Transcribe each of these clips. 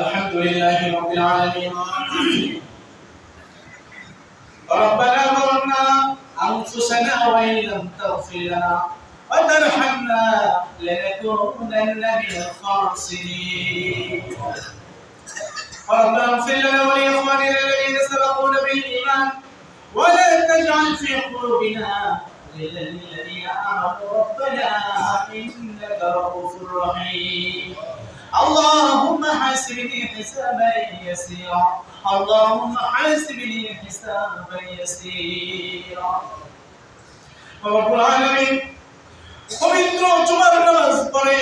الحمد لله رب العالمين. ربنا ظلمنا أنفسنا وإن لم تغفر لنا وترحمنا لنكونن من الخاسرين. ربنا اغفر لنا ولإخواننا الذين سبقونا بالإيمان ولا تجعل في قلوبنا للذين آمنوا. ربنا إنك رؤوف رحيم. اللهم حاسبني حسابا يسيرا اللهم حاسبني حسابا يسيرا رب العالمين পবিত্র জুমার নামাজ পড়ে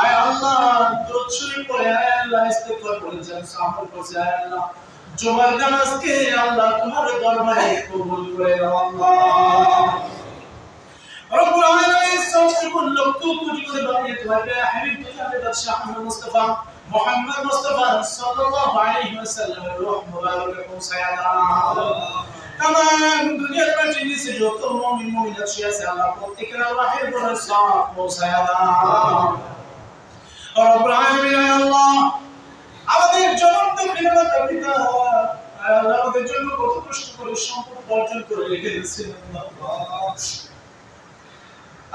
আয় আল্লাহ দরুদ শরীফ পড়ে আয় আল্লাহ ইস্তেগফার করেছেন সাহায্য করছে আয় আল্লাহ জুমার নামাজকে আল্লাহ তোমার দরবারে কবুল করে নাও আল্লাহ রব্বুল আলামিন সবচেয়ে লক্ষ কোটি করে বানিয়ে তোমার হাবিব তোমার বাদশাহ আহমদ মুস্তাফা, মোহাম্মদ মুস্তাফা সাল্লাল্লাহু আলাইহি ওয়াসাল্লামের রূহ মুবারক পৌঁছায়া দাও যত মুমিন, মুমিনাত শুয়ে আছে, আল্লাহ প্রত্যেকের আল্লাহের বড় সওয়াব পৌঁছায়া দাও রব্বুল আলামিন, আয় আল্লাহ, আমাদের জনম মাতা পিতা আমাদের জন্য কত কষ্ট করে সম্পদ অর্জন করে রেখে দিয়েছেন আল্লাহ।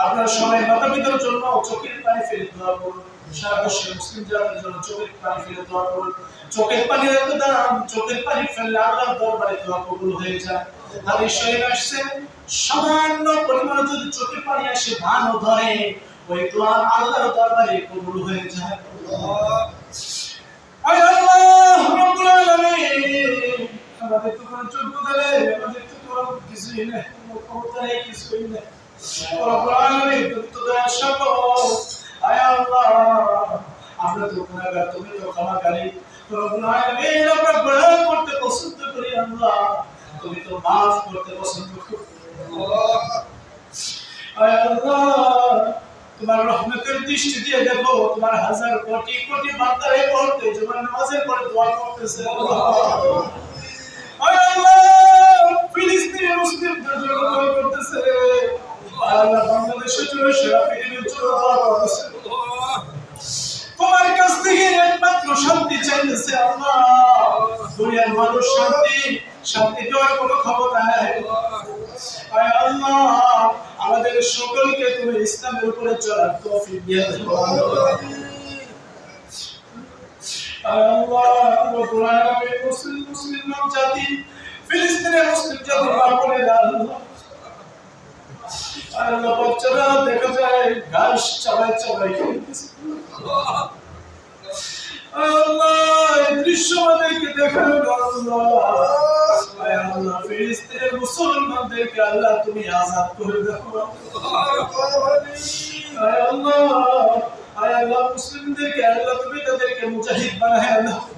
আপনার সবাই মাতা পিতার জন্য চোখের পানি ফেলে দোয়া করুন। সারা বিশ্বের মুসলিম জাতির জন্য চোখের পানি ফেলে দোয়া করুন। চোখের পানি এত দাম, চোখের পানি ফেললে আল্লাহর দরবারে দোয়া কবুল হয়ে যায়। আর শরীর আসছে। সামান্য পরিমাণে যদি চোখের পানি আসে ভালো ধরে। ওই দোয়া আল্লাহর দরবারে কবুল হয়ে যায়। আমাদের তো কোনো যোগ্যতা নেই, আমাদের তো কোনো কিছুই নেই, কোনো ক্ষমতা নেই, কিছুই নেই। তোমার রহমতের দৃষ্টি দিয়ে দেখো, তোমার হাজার কোটি কোটি বান্দার এই মুহূর্তে জুমার নামাজের পরে দোয়া করতেছে ফিলিস্তিনি করতেছে। আল্লাহ তোমার কাছ থেকে একমাত্র শান্তি চাইতেছে আল্লাহ দুনিয়ার মানুষ শান্তি শান্তি দেওয়ার কোনো ক্ষমতা নেই আল্লাহ আমাদের সকলকে তুমি ইসলামের উপরে চলার তৌফিক দিয়ে আল্লাহ রব্বুল আলামিন মুসলিম মুসলিম জাতি ফিলিস্তিনের মুসলিম জাতি বাপরে দাও আল্লাহ বাচ্চারা দেখা যায়, ঘাস আল্লাহ আল্লাহ আল্লাহ করে দাও। আয় আল্লাহ আয় আল্লাহ, মুসলিমদেরকে, আল্লাহ, তুমি তাদেরকে মুজাহিদ বানায় দাও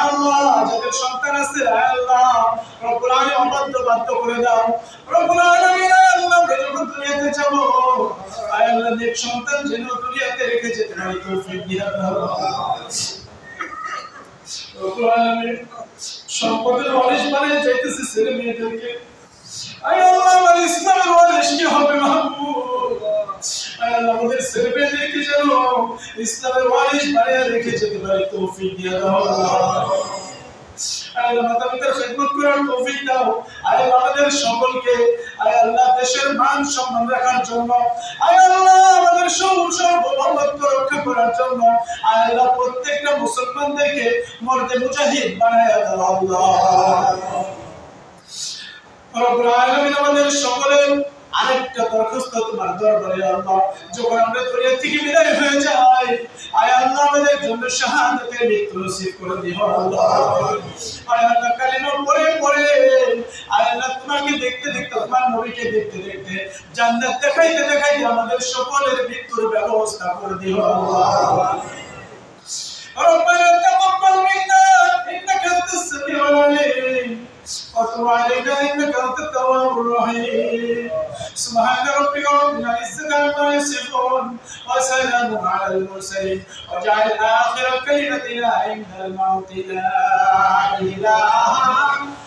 আয় আল্লাহ রব্বুল রেখে যেতে পারি তৌফিক দিয়ে দাও। রব্বুল আলামিন ইসলামের ওয়ারিশ কি হবে, মাহবুব? আমাদের ছেলে যেন ইসলামের ওয়ারিশ বানিয়ে রেখে যেতে পারি তৌফিক দিয়ে দাও। আয় আল্লাহ মাতা খেদমত করার তৌফিক দাও। আয় আল্লাহ আমাদের সকলকে, আয় আল্লাহ দেশের মান সম্মান রাখার জন্য, আয় আল্লাহ আমাদের সব সার্বভৌমত্ব রক্ষা করার জন্য, আয় আল্লাহ প্রত্যেকটা মুসলমানদেরকে মর্দে মুজাহিদ বানায় দাও আল্লাহ। রব্বুল আলামিন আমাদের সকলের আরেকটা দরখাস্ত তোমার দরবারে আল্লাহ। যখন আমরা দুনিয়া থেকে বিদায় হয়ে যাই, আয় আল্লাহ, আমাদের জন্য শাহাদাতের মৃত্যু নসিব করে দিও আল্লাহ। আয় আল্লাহ কালিমা পড়ে পড়ে আয় আল্লাহ, তোমাকে দেখতে দেখতে, তোমার নবীকে দেখতে দেখতে, জান্নাত দেখাইতে দেখাইতে আমাদের সকলের মৃত্যুর ব্যবস্থা করে দিও আল্লাহ। سبحان ربك رب العزة عما يصفون وسلام على المرسلين واجعل آخر كلمتنا عند الموت لا إله إلا